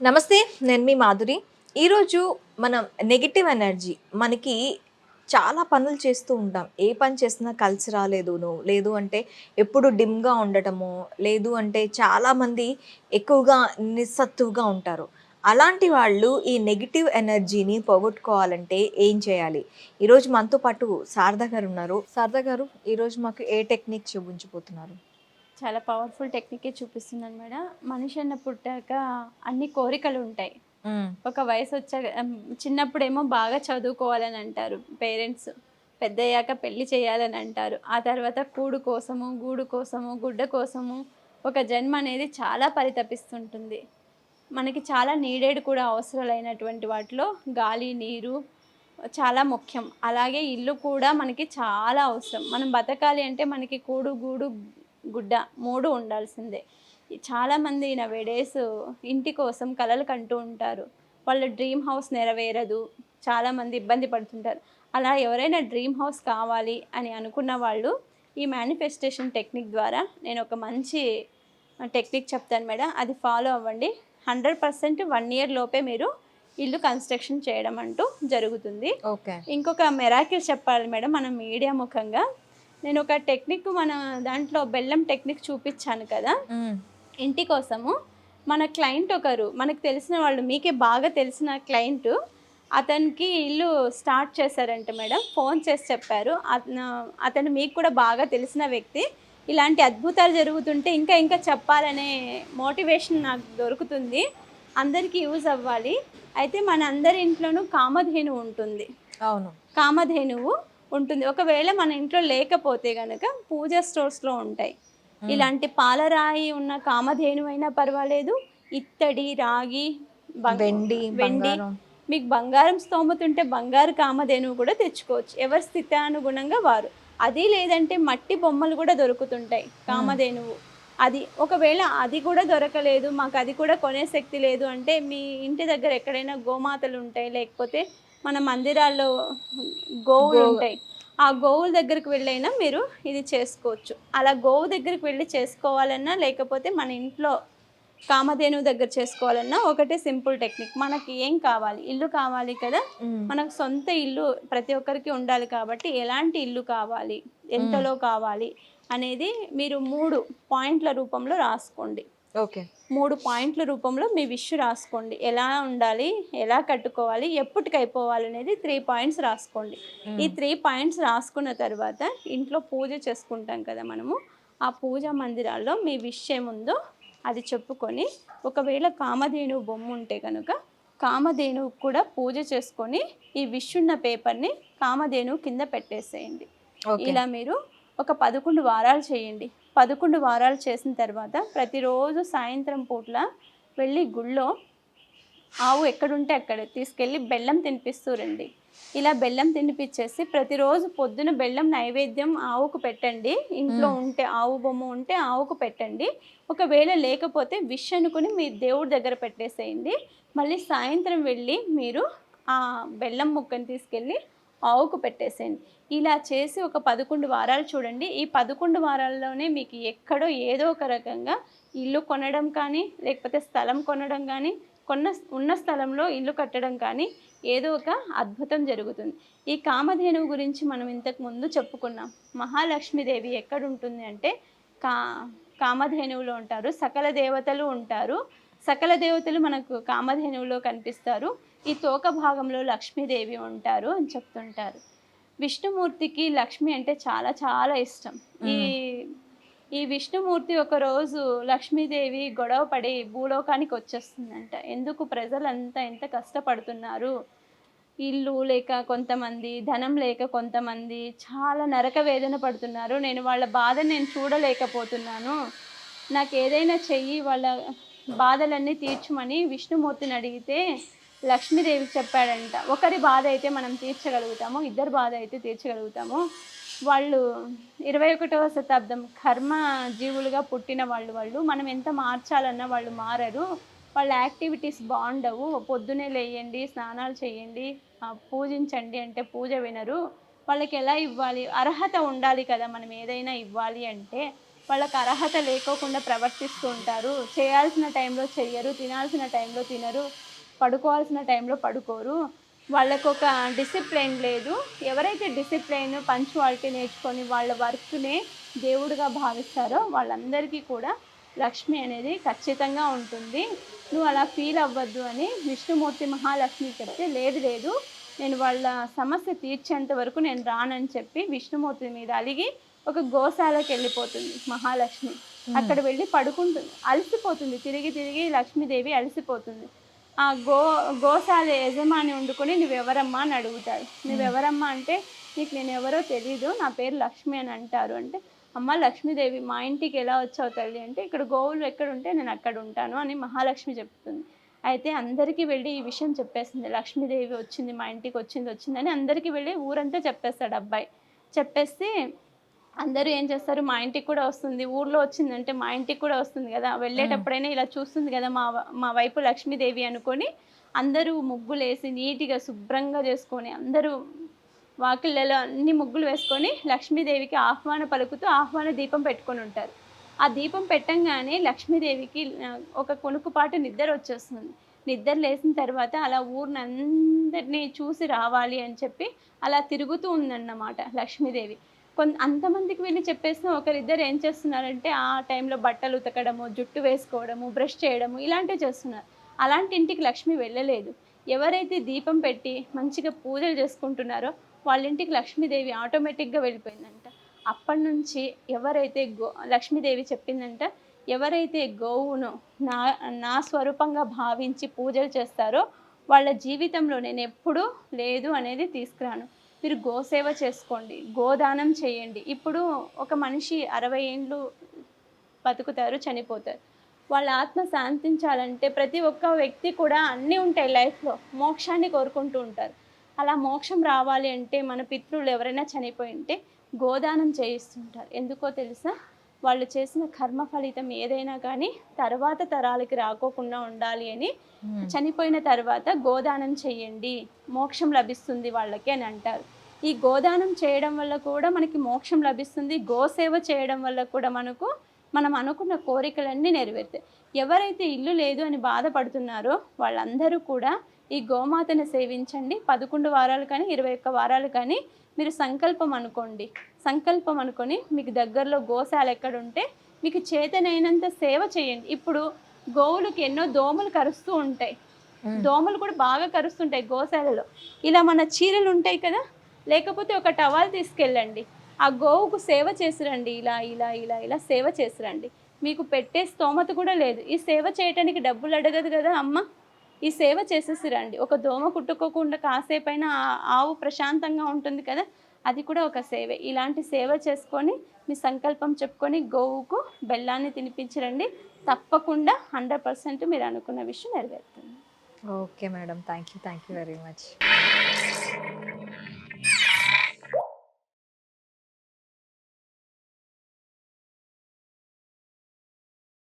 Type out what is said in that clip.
నమస్తే నేను మీ మాధురి. ఈరోజు మనం నెగిటివ్ ఎనర్జీ మనకి చాలా పనులు చేస్తూ ఉంటాం. ఏ పని చేసినా కలిసి రాలేదును. లేదు అంటే ఎప్పుడు డిమ్గా ఉండటము లేదు అంటే చాలామంది ఎక్కువగా నిస్సత్తువుగా ఉంటారు. అలాంటి వాళ్ళు ఈ నెగిటివ్ ఎనర్జీని పోగొట్టుకోవాలంటే ఏం చేయాలి? ఈరోజు మనతో పాటు శారద గారు ఉన్నారు. శారద గారు ఈరోజు మాకు ఏ టెక్నిక్ చూపించబోతున్నారు? చాలా పవర్ఫుల్ టెక్నికే చూపిస్తున్నాను మేడం. మనిషి అన్న పుట్టాక అన్ని కోరికలు ఉంటాయి. ఒక వయసు వచ్చాక చిన్నప్పుడేమో బాగా చదువుకోవాలని అంటారు పేరెంట్స్. పెద్దయ్యాక పెళ్ళి చేయాలని అంటారు. ఆ తర్వాత కూడు కోసము గూడు కోసము గుడ్డ కోసము ఒక జన్మ అనేది చాలా పరితపిస్తుంటుంది. మనకి చాలా నీడెడ్ కూడా అవసరాలైనటువంటి వాటిలో గాలి నీరు చాలా ముఖ్యం. అలాగే ఇల్లు కూడా మనకి చాలా అవసరం. మనం బతకాలి అంటే మనకి కూడు గూడు గుడ్డ మూడు ఉండాల్సిందే. చాలామంది నవేడేస్ ఇంటి కోసం కలలు కంటూ ఉంటారు. వాళ్ళ డ్రీమ్ హౌస్ నెరవేరదు. చాలామంది ఇబ్బంది పడుతుంటారు. అలా ఎవరైనా డ్రీమ్ హౌస్ కావాలి అని అనుకున్న వాళ్ళు ఈ మేనిఫెస్టేషన్ టెక్నిక్ ద్వారా నేను ఒక మంచి టెక్నిక్ చెప్తాను మేడం. అది ఫాలో అవ్వండి. హండ్రెడ్ పర్సెంట్ వన్ ఇయర్ లోపే మీరు ఇల్లు కన్స్ట్రక్షన్ చేయడం అంటూ జరుగుతుంది. ఓకే. ఇంకొక మెరాకిల్ చెప్పాలి మేడం. మనం మీడియా ముఖంగా నేను ఒక టెక్నిక్ మన దాంట్లో బెల్లం టెక్నిక్ చూపించాను కదా. ఇంటి కోసము మన క్లయింట్ ఒకరు మనకు తెలిసిన వాళ్ళు మీకే బాగా తెలిసిన క్లయింట్ అతనికి ఇల్లు స్టార్ట్ చేశారంట మేడం. ఫోన్ చేసి చెప్పారు. అతను అతను మీకు కూడా బాగా తెలిసిన వ్యక్తి. ఇలాంటి అద్భుతాలు జరుగుతుంటే ఇంకా ఇంకా చెప్పాలనే మోటివేషన్ నాకు దొరుకుతుంది. అందరికీ యూజ్ అవ్వాలి. అయితే మన అందరి ఇంట్లోనూ కామధేను ఉంటుంది. అవును. కామధేనువు ఉంటుంది. ఒకవేళ మన ఇంట్లో లేకపోతే గనక పూజ స్టోర్స్లో ఉంటాయి. ఇలాంటి పాలరాయి ఉన్న కామధేను అయినా పర్వాలేదు. ఇత్తడి రాగి వెండి వెండి మీకు బంగారం స్తోమత ఉంటే బంగారు కామధేనువు కూడా తెచ్చుకోవచ్చు. ఎవరి స్థితానుగుణంగా వారు. అది లేదంటే మట్టి బొమ్మలు కూడా దొరుకుతుంటాయి కామధేనువు. అది ఒకవేళ అది కూడా దొరకలేదు మాకు అది కూడా కొనే శక్తి లేదు అంటే మీ ఇంటి దగ్గర ఎక్కడైనా గోమాతలు ఉంటాయి లేకపోతే మన మందిరాల్లో గోవులు ఉంటాయి. ఆ గోవుల దగ్గరికి వెళ్ళైనా మీరు ఇది చేసుకోవచ్చు. అలా గోవు దగ్గరికి వెళ్ళి చేసుకోవాలన్నా లేకపోతే మన ఇంట్లో కామధేనువు దగ్గర చేసుకోవాలన్నా ఒకటే సింపుల్ టెక్నిక్. మనకి ఏం కావాలి? ఇల్లు కావాలి కదా. మనకు సొంత ఇల్లు ప్రతి ఒక్కరికి ఉండాలి కాబట్టి ఎలాంటి ఇల్లు కావాలి? ఎంతలో కావాలి? అనేది మీరు మూడు పాయింట్ల రూపంలో రాసుకోండి. ఓకే. మూడు పాయింట్ల రూపంలో మీ విష్ రాసుకోండి. ఎలా ఉండాలి ఎలా కట్టుకోవాలి ఎప్పటికి అయిపోవాలి అనేది త్రీ పాయింట్స్ రాసుకోండి. ఈ త్రీ పాయింట్స్ రాసుకున్న తర్వాత ఇంట్లో పూజ చేసుకుంటాం కదా మనము ఆ పూజా మందిరాల్లో మీ విష్ ఏముందో అది చెప్పుకొని ఒకవేళ కామధేనువు బొమ్మ ఉంటే కనుక కామధేనువు కూడా పూజ చేసుకొని ఈ విష్ ఉన్న పేపర్ని కామధేనువు కింద పెట్టేసేయండి. ఇలా మీరు ఒక పదకొండు వారాలు చేయండి. పదకొండు వారాలు చేసిన తర్వాత ప్రతిరోజు సాయంత్రం పూట్ల వెళ్ళి గుళ్ళో ఆవు ఎక్కడుంటే అక్కడ తీసుకెళ్ళి బెల్లం తినిపిస్తూ రండి. ఇలా బెల్లం తినిపించేసి ప్రతిరోజు పొద్దున బెల్లం నైవేద్యం ఆవుకు పెట్టండి. ఇంట్లో ఉంటే ఆవు బొమ్మ ఉంటే ఆవుకు పెట్టండి. ఒకవేళ లేకపోతే విష్ అనుకుని మీ దేవుడి దగ్గర పెట్టేసేయండి. మళ్ళీ సాయంత్రం వెళ్ళి మీరు ఆ బెల్లం ముక్కని తీసుకెళ్ళి ఆవుకు పెట్టేసేయండి. ఇలా చేసి ఒక పదకొండు వారాలు చూడండి. ఈ పదకొండు వారాల్లోనే మీకు ఎక్కడో ఏదో ఒక రకంగా ఇల్లు కొనడం కానీ లేకపోతే స్థలం కొనడం కానీ కొన్న ఉన్న స్థలంలో ఇల్లు కట్టడం కానీ ఏదో ఒక అద్భుతం జరుగుతుంది. ఈ కామధేనువు గురించి మనం ఇంతకు ముందు చెప్పుకున్నాం. మహాలక్ష్మీదేవి ఎక్కడ ఉంటుంది అంటే కా కామధేనువులో ఉంటారు. సకల దేవతలు ఉంటారు. సకల దేవతలు మనకు కామధేనువులో కనిపిస్తారు. ఈ తోక భాగంలో లక్ష్మీదేవి ఉంటారు అని చెప్తుంటారు. విష్ణుమూర్తికి లక్ష్మి అంటే చాలా చాలా ఇష్టం. ఈ ఈ విష్ణుమూర్తి ఒక రోజు లక్ష్మీదేవి గొడవ పడి భూలోకానికి వచ్చేస్తుందంట. ఎందుకు ప్రజలంతా ఎంత కష్టపడుతున్నారు? ఇల్లు లేక కొంతమంది ధనం లేక కొంతమంది చాలా నరక వేదన పడుతున్నారు. నేను వాళ్ళ బాధ నేను చూడలేకపోతున్నాను. నాకు ఏదైనా చెయ్యి వాళ్ళ బాధలన్నీ తీర్చమని విష్ణుమూర్తిని అడిగితే లక్ష్మీదేవి చెప్పాడంట ఒకరి బాధ అయితే మనం తీర్చగలుగుతాము ఇద్దరు బాధ అయితే తీర్చగలుగుతాము. వాళ్ళు ఇరవై ఒకటవ శతాబ్దం కర్మ జీవులుగా పుట్టిన వాళ్ళు వాళ్ళు మనం ఎంత మార్చాలన్నా వాళ్ళు మారరు. వాళ్ళ యాక్టివిటీస్ బాగుండవు. పొద్దునే లేయండి స్నానాలు చేయండి పూజించండి అంటే పూజ వినరు. వాళ్ళకి ఎలా ఇవ్వాలి? అర్హత ఉండాలి కదా మనం ఏదైనా ఇవ్వాలి అంటే వాళ్ళకి అర్హత లేకోకుండా ప్రవర్తిస్తూ ఉంటారు. చేయాల్సిన టైంలో చెయ్యరు తినాల్సిన టైంలో తినరు. పడుకోవాల్సిన టైంలో పడుకోరు. వాళ్ళకు ఒక డిసిప్లిన్ లేదు. ఎవరైతే డిసిప్లిన్ పంచువాలిటీ నేర్చుకొని వాళ్ళ వర్క్నే దేవుడిగా భావిస్తారో వాళ్ళందరికీ కూడా లక్ష్మి అనేది ఖచ్చితంగా ఉంటుంది. నువ్వు అలా ఫీల్ అవ్వద్దు అని విష్ణుమూర్తి మహాలక్ష్మి చెప్తే లేదు లేదు. నేను వాళ్ళ సమస్య తీర్చేంత వరకు నేను రానని చెప్పి విష్ణుమూర్తి మీద అలిగి ఒక గోశాలకు వెళ్ళిపోతుంది మహాలక్ష్మి. అక్కడ వెళ్ళి పడుకుంటుంది. అలసిపోతుంది. తిరిగి తిరిగి లక్ష్మీదేవి అలసిపోతుంది. ఆ గో గోశాల యజమాని వండుకొని నువ్వెవరమ్మా అని అడుగుతాడు. నువ్వెవరమ్మా అంటే నీకు నేను ఎవరో తెలీదు నా పేరు లక్ష్మి అని అంటారు. అంటే అమ్మ లక్ష్మీదేవి మా ఇంటికి ఎలా వచ్చావు తల్లి? అంటే ఇక్కడ గోవులు ఎక్కడ ఉంటే నేను అక్కడ ఉంటాను అని మహాలక్ష్మి చెప్తుంది. అయితే అందరికీ వెళ్ళి ఈ విషయం చెప్పేసింది. లక్ష్మీదేవి వచ్చింది మా ఇంటికి వచ్చింది వచ్చిందని అందరికీ వెళ్ళి ఊరంతా చెప్పేస్తాడు అబ్బాయి. చెప్పేస్తే అందరూ ఏం చేస్తారు? మా ఇంటికి కూడా వస్తుంది. ఊర్లో వచ్చిందంటే మా ఇంటికి కూడా వస్తుంది కదా. వెళ్ళేటప్పుడైనా ఇలా చూస్తుంది కదా మా మా వైపు లక్ష్మీదేవి అనుకొని అందరూ ముగ్గులు వేసి నీట్గా శుభ్రంగా చేసుకొని అందరూ వాకిళ్ళలో అన్ని ముగ్గులు వేసుకొని లక్ష్మీదేవికి ఆహ్వాన పలుకుతూ ఆహ్వాన దీపం పెట్టుకొని ఉంటారు. ఆ దీపం పెట్టంగానే లక్ష్మీదేవికి ఒక కొనుకుపాటు నిద్ర వచ్చేస్తుంది. నిద్ర లేచిన తర్వాత అలా ఊరిని అందరినీ చూసి రావాలి అని చెప్పి అలా తిరుగుతూ ఉందన్నమాట లక్ష్మీదేవి. కొంత అంతమందికి వెళ్ళి చెప్పేసిన ఒకరిద్దరు ఏం చేస్తున్నారంటే ఆ టైంలో బట్టలు ఉతకడము జుట్టు వేసుకోవడము బ్రష్ చేయడము ఇలాంటివి చేస్తున్నారు. అలాంటి ఇంటికి లక్ష్మి వెళ్ళలేదు. ఎవరైతే దీపం పెట్టి మంచిగా పూజలు చేసుకుంటున్నారో వాళ్ళ ఇంటికి లక్ష్మీదేవి ఆటోమేటిక్గా వెళ్ళిపోయిందంట. అప్పటి నుంచి ఎవరైతే గో లక్ష్మీదేవి చెప్పిందంట ఎవరైతే గోవును నా నా స్వరూపంగా భావించి పూజలు చేస్తారో వాళ్ళ జీవితంలో నేను ఎప్పుడూ లేదు అనేది తీసుకురాను. మీరు గోసేవ చేసుకోండి గోదానం చేయండి. ఇప్పుడు ఒక మనిషి అరవై ఏండ్లు బతుకుతారు చనిపోతారు. వాళ్ళ ఆత్మ శాంతించాలంటే ప్రతి ఒక్క వ్యక్తి కూడా అన్నీ ఉంటాయి లైఫ్లో. మోక్షాన్ని కోరుకుంటూ ఉంటారు. అలా మోక్షం రావాలి అంటే మన పితృలు ఎవరైనా చనిపోయి ఉంటే గోదానం చేయిస్తుంటారు. ఎందుకో తెలుసా? వాళ్ళు చేసిన కర్మ ఫలితం ఏదైనా కానీ తర్వాత తరాలకి రాకోకుండా ఉండాలి అని చనిపోయిన తర్వాత గోదానం చేయండి మోక్షం లభిస్తుంది వాళ్ళకి అని అంటారు. ఈ గోదానం చేయడం వల్ల కూడా మనకి మోక్షం లభిస్తుంది గోసేవ చేయడం వల్ల కూడా మనకు మనం అనుకున్న కోరికలన్నీ నెరవేరుతాయి. ఎవరైతే ఇల్లు లేదు అని బాధపడుతున్నారో వాళ్ళందరూ కూడా ఈ గోమాతను సేవించండి. పదకొండు వారాలు కానీ ఇరవై ఒక్క వారాలు కానీ మీరు సంకల్పం అనుకోండి. సంకల్పం అనుకొని మీకు దగ్గరలో గోశాల ఎక్కడ ఉంటే మీకు చేతనైనంత సేవ చేయండి. ఇప్పుడు గోవులకు ఎన్నో దోమలు కరుస్తూ ఉంటాయి. దోమలు కూడా బాగా కరుస్తుంటాయి గోశాలలో. ఇలా మన చీరలు ఉంటాయి కదా లేకపోతే ఒక టవాల్ తీసుకెళ్ళండి. ఆ గోవుకు సేవ చేసిరండి ఇలా ఇలా ఇలా ఇలా సేవ చేసిరండి. మీకు పెట్టే స్తోమత కూడా లేదు. ఈ సేవ చేయటానికి డబ్బులు అడగదు కదా అమ్మ. ఈ సేవ చేసేసి రండి ఒక దోమ కుట్టుకోకుండా కాసేపైనా ఆ- ఆవు ప్రశాంతంగా ఉంటుంది కదా అది కూడా ఒక సేవే. ఇలాంటి సేవ చేసుకొని మీ సంకల్పం చెప్పుకొని గోవుకు బెల్లాన్ని తినిపించరండి. తప్పకుండా హండ్రెడ్ పర్సెంట్ మీరు అనుకున్న విషయం నెరవేరుతుంది. Okay madam. Thank you thank you very much.